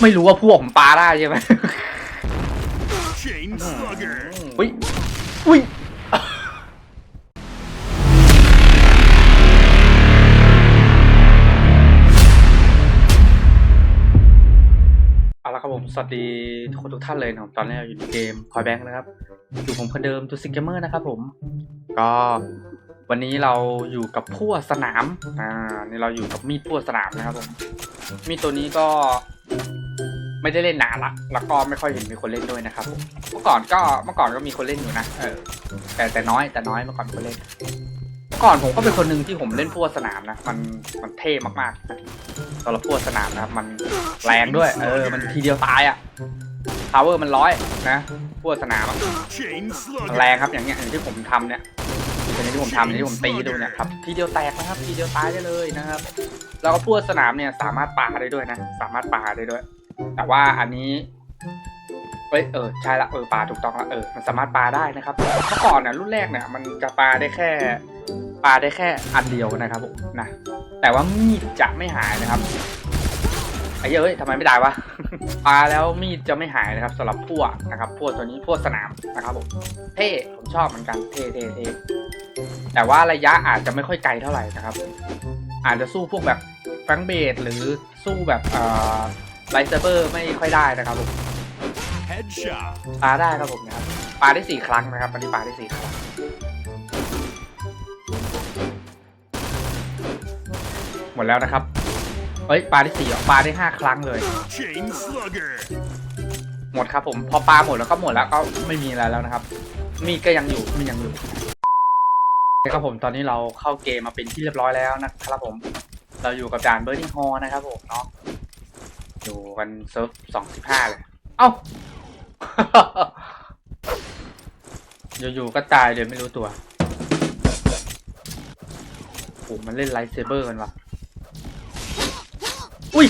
ไม่รู้ว่าพวกผมปาได้ใช่ไหม Chain Slugger. อุ้ยอุ้ยเอาละครับผม สวัสดีทุกคนทุกท่านเลยนะครับตอนนี้เราอยู่ในเกมคอยแบงค์นะครับ อยู่ผมคนเดิมตัวซิงเกมเมอร์นะครับผม ก็วันนี้เราอยู่กับพั่วสนาม อ่า นี่เราอยู่กับมีดพั่วสนามนะครับผม มีดตัวนี้ก็ ไม่ได้เล่นนานละแล้วก็ไม่ค่อยเห็นมีคนเล่นด้วยนะครับผมเมื่อก่อนก็เมื่อก่อนก็มีคนเล่นอยู่นะเออแต่แต่น้อยแต่น้อยเมื่อก่อนมีคนเล่นเมื่อก่อนผมก็เป็นคนหนึ่งที่ผมเล่นพั่วสนามนะมันมันเท่มากๆนะสำหรับพั่วสนามนะครับมันแรงด้วย เออ มันทีเดียวตายอะ power มันร้อยนะพั่วสนามอะ Chain แรงครับอย่างเงี้ยอย่างที่ผมทำเนี่ยอย่างที่ผมทำอย่างที่ผมตีดูเนี่ยครับทีเดียวแตกนะครับทีเดียวตายได้เลยนะครับแล้วก็พวกสนามเนี่ยสามารถปาได้ด้วยนะ สามารถปาได้ด้วย แต่ว่าอันนี้เอ้ยเออใช่ละเออปลาถูกต้องละเออมันสามารถปลาได้นะครับเมื่อก่อนเนี่ยรุ่นแรกเนี่ยมันจะปลาได้แค่ปลาได้แค่อันเดียวนะครับผมนะแต่ว่ามีดจะไม่หายนะครับไอ้เยอ้ยทำไมไม่ได้วะปลาแล้วมีดจะไม่หายนะครับสำหรับพวกนะครับพวกตัวนี้พวกสนามนะครับผมเท่ผมชอบเหมือนกันเท่เท่เท่แต่ว่าระยะอาจจะไม่ค่อยไกลเท่าไหร่นะครับ อาจจะสู้พวกแบบแฟงเบดหรือสู้แบบเอ่อ ไลท์เซเบอร์ไม่ค่อยได้นะครับผม Headshot. ปาได้ครับผมนะครับปาได้สี่ครั้งนะครับวันนี้ปาได้สี่ครั้งหมดแล้วนะครับเอ้ยปาได้สี่เหรอปาได้ห้าครั้งเลย Chain Slugger. หมดครับผม พอปลาหมดแล้วก็หมดแล้วก็ไม่มีอะไรแล้วนะครับ มีดก็ยังอยู่มียังอยู่ครับผมตอนนี้เราเข้าเกมมาเป็นที่เรียบร้อยแล้วนะครับผม เราอยู่กับด่านเบอร์นิงฮอนะครับผมเนาะ อยู่กันเซิร์ฟสองสิบห้าเลย เอ้า อยู่ๆก็ตายเลยไม่รู้ตัว โอ้มันเล่นไลท์เซเบอร์กันวะอุ้ย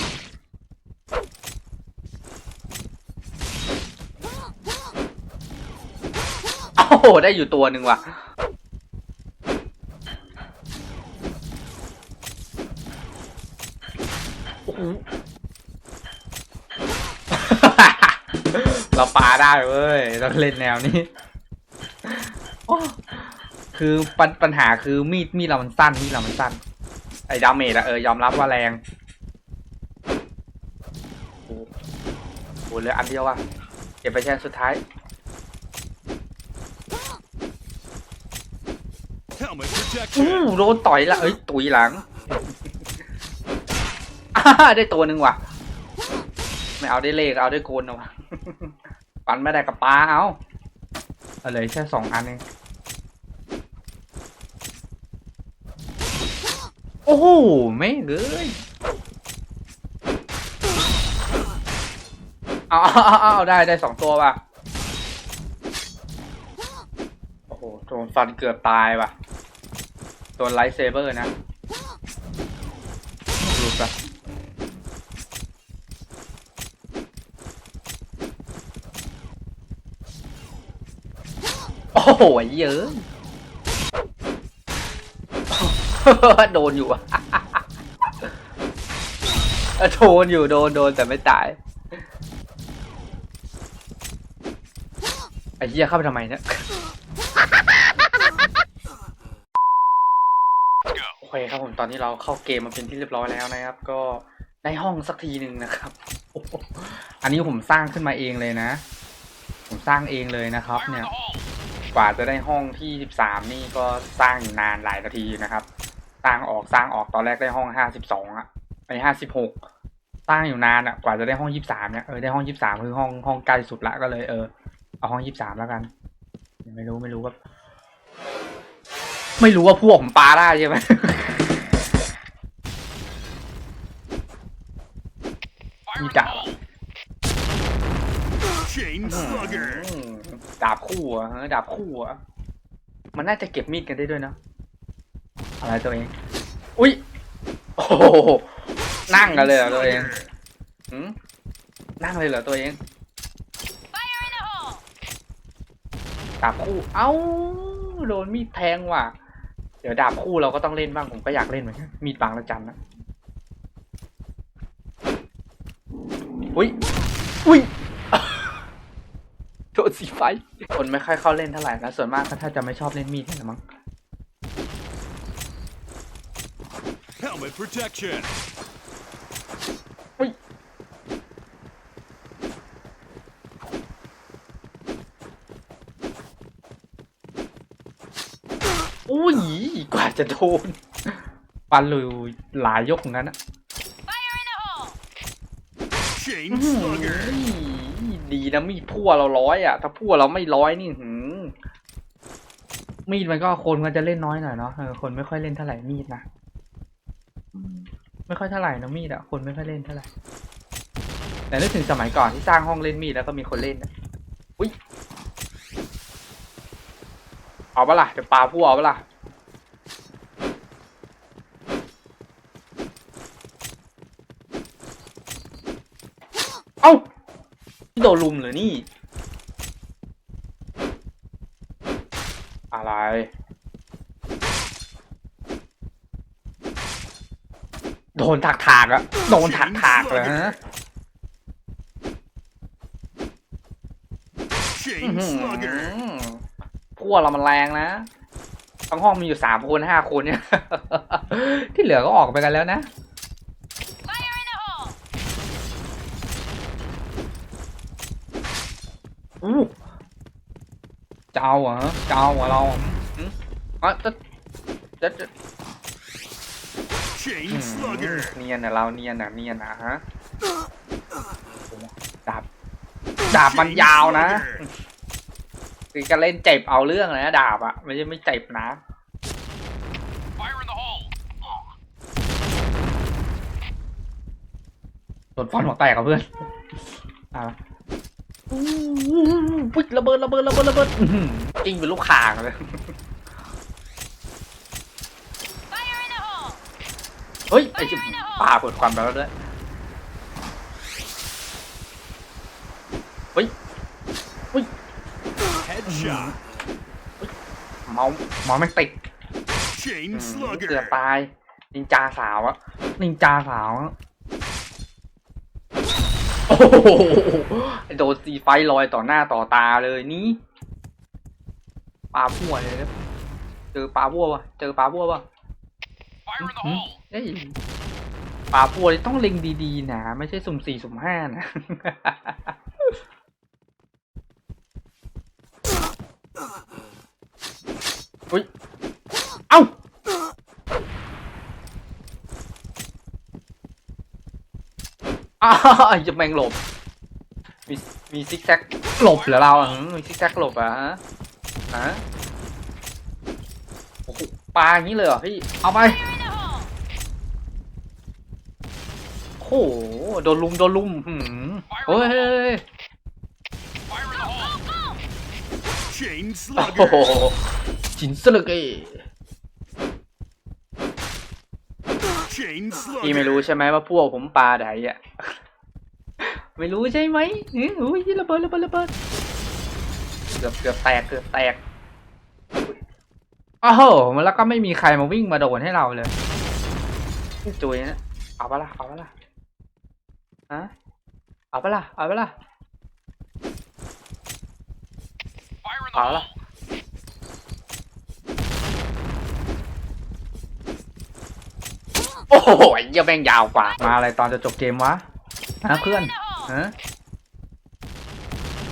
โอ้โห ได้อยู่ตัวหนึ่งว่ะโอ้โห เราปาได้เว้ย เราเล่นแนวนี้คือปัญปัญหาคือมีดมีดเรามันสั้นมีดเรามันสั้น ไอ้ดาเมจอะเออยอมรับว่าแรงโอ้โหเหลืออันเดียวว่ะเก็บไปแค่สุดท้ายอู้โดนต่อยละเอ้ยตุยหลังได้ตัวหนึ่งว่ะ ไม่เอาได้เลขเอาได้โกนเอาวะ ปันไม่ได้กับปลาเอาเอาเลยแค่สองอันเองโอ้โหไม่เลยเอาเอาเอาเอาได้ได้สองตัวว่ะโอ้โหโดนฟันเกือบตายว่ะโดนไลท์เซเบอร์นะ โอ้โหเยอะ โดนอยู่อะโดนอยู่โดนโดนแต่ไม่ตาย ไอ้เหี้ยเข้าไปทำไมเนี่ย โอเคครับผมตอนนี้เราเข้าเกมมาเป็นที่เรียบร้อยแล้วนะครับ ก็ได้ห้องสักทีหนึ่งนะครับ อันนี้ผมสร้างขึ้นมาเองเลยนะ ผมสร้างเองเลยนะครับเนี่ย กว่าจะได้ห้องที่สิบสามนี่ก็สร้างอยู่นานหลายนาทีนะครับ สร้างออกสร้างออกตอนแรกได้ห้องห้าสิบสองอะไปห้าสิบหกสร้างอยู่นานอะกว่าจะได้ห้องยี่สามเนี่ยเออได้ห้องยี่สามคือห้องห้องใกล้สุดละก็เลยเออเอาห้องยี่สามแล้วกัน ไม่รู้ไม่รู้ว่า ไม่รู้ว่าพวกผมปาได้ใช่ไหมาบคู่อะดาบคู่อะมันน่าจะเก็บมีดกันได้ด้วยนะอะไรตัวเอง อุ้ยโอ้โหนั่งกันเลยเหรอตัวเองหืมนั่งเลยเหรอตัวเองดาบคู่ เอ้าโดนมีดแทงว่ะ เดี๋ยวดาบคู่เราก็ต้องเล่นบ้างผมก็อยากเล่นเหมือนกันมีดบางระจันนะอุ้ย โดนสีไฟ คนไม่ค่อยเข้าเล่นเท่าไหร่นะส่วนมากก็ถ้าจะไม่ชอบเล่นมีดนี่แหละมั้ง Helmet protection. อุ้ยอุ้ยกว่าจะโดนปันลุยหลายยกเหมือนกันนะ Chain อื้อหื slugger. อ ดีนะมีดพั่วเราร้อยอะ ถ้าพั่วเราไม่ร้อยนี่หืมมีดมันก็คนก็จะเล่นน้อยหน่อยเนาะเออคนไม่ค่อยเล่นเท่าไหร่มีดนะอืมไม่ค่อยเท่าไหร่นะมีดอะคนไม่ค่อยเล่นเท่าไหร่แต่นึกถึงสมัยก่อนที่สร้างห้องเล่นมีดแล้วก็มีคนเล่นนะอุ้ยเอาปะล่ะเดี๋ยวปลาพั่วเอาปะล่ะเอ้าโดนลุมเหรอนี่ อะไร โดนถักถากอะโดนถักถากเลยฮะพวกเรามันแรงนะทั้งห้องมีอยู่สามคนห้าคนเนี่ย ที่เหลือก็ออกไปกันแล้วนะ อู้จะเอาเหรอจะเอาเหรอเราอืมอะจะจะจะ Chain อืม slugger. เนียนนะเราเนียนนะเนียนนะฮะโอ้ดาบดาบมันยาวนะ คือจะเล่นเจ็บเอาเรื่องเลยนะดาบอะไม่ใช่ไม่เจ็บนะ Fire in the hole. โดนฟันหัวแตกกับเพื่อนเอาละ ปุ๊ยระเบิดระเบิดระเบิดระเบิดอื้อหือจริงเป็นลูกข่างเลยเฮ้ยไอ้ชิบป่าเปิดความไปแล้วด้วย Headshot. เมาเมาไม่ติด Chain อืมเกือบ slugger. ตายนินจาสาวอะนินจาสาวอะโอ้โหไอ้โดนซีไฟลอยต่อหน้าต่อตาเลยนี่ปลาพั่วเลยนะเจอปลาพั่วปะเจอปลาพั่วปะ Fire in the Hmm? hole. เอ้ยปลาพั่วนี่ต้องเล็งดีๆนะไม่ใช่สุ่มสี่สุ่มห้านะอุ้ยเอ้า อ้าวจะแมงหลบ มีมีซิกแซกหลบเหรอเราอะหืมมีซิกแซกหลบเหรอะฮะฮะโอ้โหปลาอย่างนี้เลยเหรอพี่ เอาไป โอ้โห โดนลุมโดนลุมหืมเฮ้ยเฮ้ยเฮ้ย Fire in the hole. Chain โอ้โห slugger. จินสลึกเอ้ Chain พี่ไม่รู้ใช่ไหมว่าพวกผมปลาไหนอะ ไม่รู้ใช่ไหมเฮ้ยอุ้ยระเบิดระเบิดระเบิดเกือบเกือบแตกเกือบแตกอ้าวโหแล้วก็ไม่มีใครมาวิ่งมาโดนให้เราเลยจุยนะเอาปะล่ะเอาปะล่ะฮะเอาปะล่ะเอาปะล่ะเอาละ โอ้โหไอ้เหี้ยแม่งยาวกว่า มาอะไรตอนจะจบเกมวะฮะเพื่อนฮะ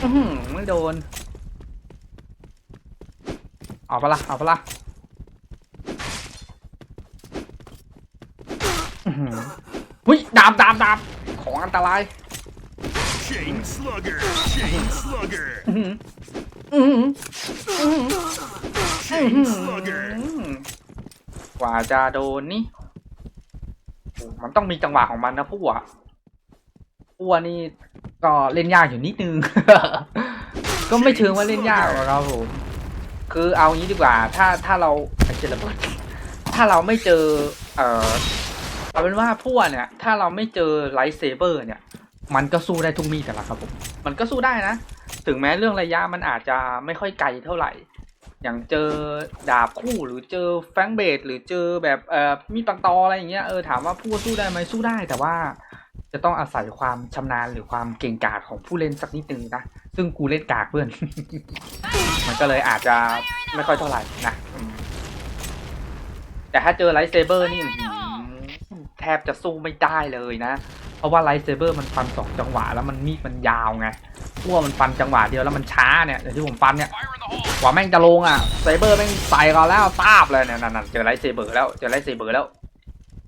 อื้อหือไม่โดน เอาปะล่ะเอาปะล่ะอื้อหือหุ้ยดาบดาบดาบของอันตราย Chain slugger. Chain slugger. อื้อหืออื้อหืออื้อหือ Chain slugger. กว่าจะโดนนี่โอ้ มันต้องมีจังหวะของมันนะพวกพวนี่ก็เล่นยากอยู่นิดนึง ก็ไม่เชิงว่าเล่นยากหรอกครับผมคือเอางี้ดีกว่า ถ้าถ้าเราไอเจระเบิดถ้าเราไม่เจอ เอ่อเอาเป็นว่าพวกเนี่ย ถ้าเราไม่เจอไลท์เซเบอร์เนี่ย มันก็สู้ได้ทุกมีดแต่ละครับผม มันก็สู้ได้นะ ถึงแม้เรื่องระยะมันอาจจะไม่ค่อยไกลเท่าไหร่ อย่างเจอดาบคู่หรือเจอแฟงเบดหรือเจอแบบเอ่อมีดปังตออะไรอย่างเงี้ยเออถามว่าพวกสู้ได้ไหมสู้ได้แต่ว่า จะต้องอาศัยความชำนาญหรือความเก่งกาจของผู้เล่นสักนิดนึงนะซึ่งกูเล่นกากเพื่อน มันก็เลยอาจจะไม่ค่อยเท่าไหร่นะแต่ถ้าเจอไลท์เซเบอร์นี่แทบจะสู้ไม่ได้เลยนะ เพราะว่าไลท์เซเบอร์มันฟันสองจังหวะแล้วมันมีดมันยาวไงพวกมันฟันจังหวะเดียวแล้วมันช้าเนี่ยอย่างที่ผมฟันเนี่ย ว่าแม่งจะลงอะเซเบอร์แม่งใส่ก่อนแล้วตาบเลยเนี่ยนั่นๆเจอไลท์เซเบอร์แล้วเจอไลท์เซเบอร์แล้ว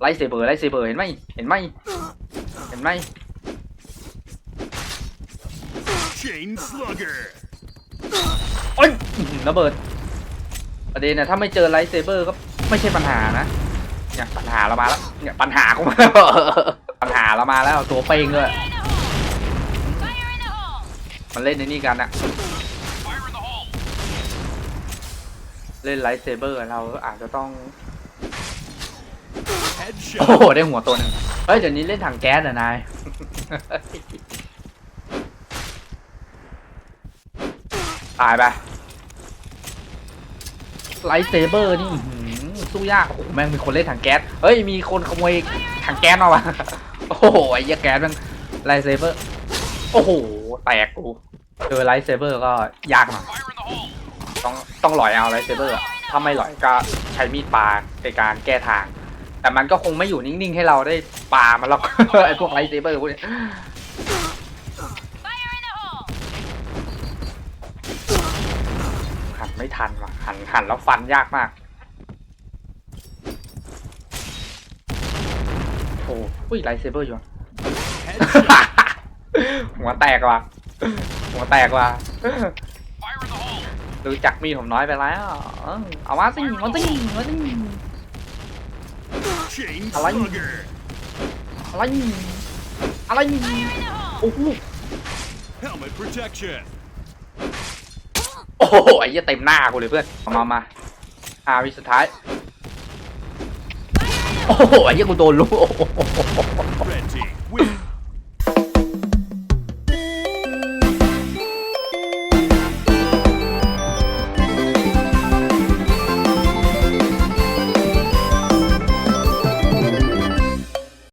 ไลท์เซเบอร์ไลท์เซเบอร์เห็นไหมเห็นไหมเห็นไหม Chain slugger! โอ้ยอื้อหือระเบิดประเด็นเนี่ยถ้าไม่เจอไลท์เซเบอร์ก็ไม่ใช่ปัญหานะเนี่ยปัญหาเรามาแล้วเนี่ยปัญหาของมาแล้วปัญหาเรามาแล้วตัวเป้งเลย Fire in the hole! มันเล่นในนี่กันอะ เล่นไลท์เซเบอร์เราอาจจะต้อง โอ้ Headshot! โห ได้หัวตัวหนึงเฮ้ยเดี๋ยวนี้เล่นถังแก๊สเหรอนาย ตายไปไลท์เซเบอร์นี่อื้อหือสู้ยากโอ้โหแม่งมีคนเล่นถังแก๊ส เฮ้ย มีคนขโมยถังแก๊สมาวะโอ้โห ไอ้เหี้ยแก๊สแม่งไลท์เซเบอร์ โอ้โห แตกกูเจอไลท์เซเบอร์ก็ยากหน่อย ต้องต้องหลอยเอาไลท์เซเบอร์อะถ้าไม่หลอยก็ใช้มีดปาในการแก้ทาง แต่มันก็คงไม่อยู่นิ่งๆ ให้เราได้ปามันหรอกไอพวกไลท์เซเบอร์พวกเนี้ยหันไม่ทันว่ะหันหันแล้วฟันยากมากโอ้อุ้ยไลเซเบอร์อยู่หัวแตกว่ะหัวแตกว่ะ Fire in the hole! ดูจักมีดผมน้อยไปแล้วเออเอามาสิมาสิมาสิ Chain I like- slugger! อะไรอะไร Fire in the hole! โอ้โห Helmet protection! โอ้โหไอ้เหี้ยเต็มหน้ากูเลยเพื่อนมามามาห้าวิสุดท้ายโอ้โหไอ้เหี้ยกูโดนลูก Red team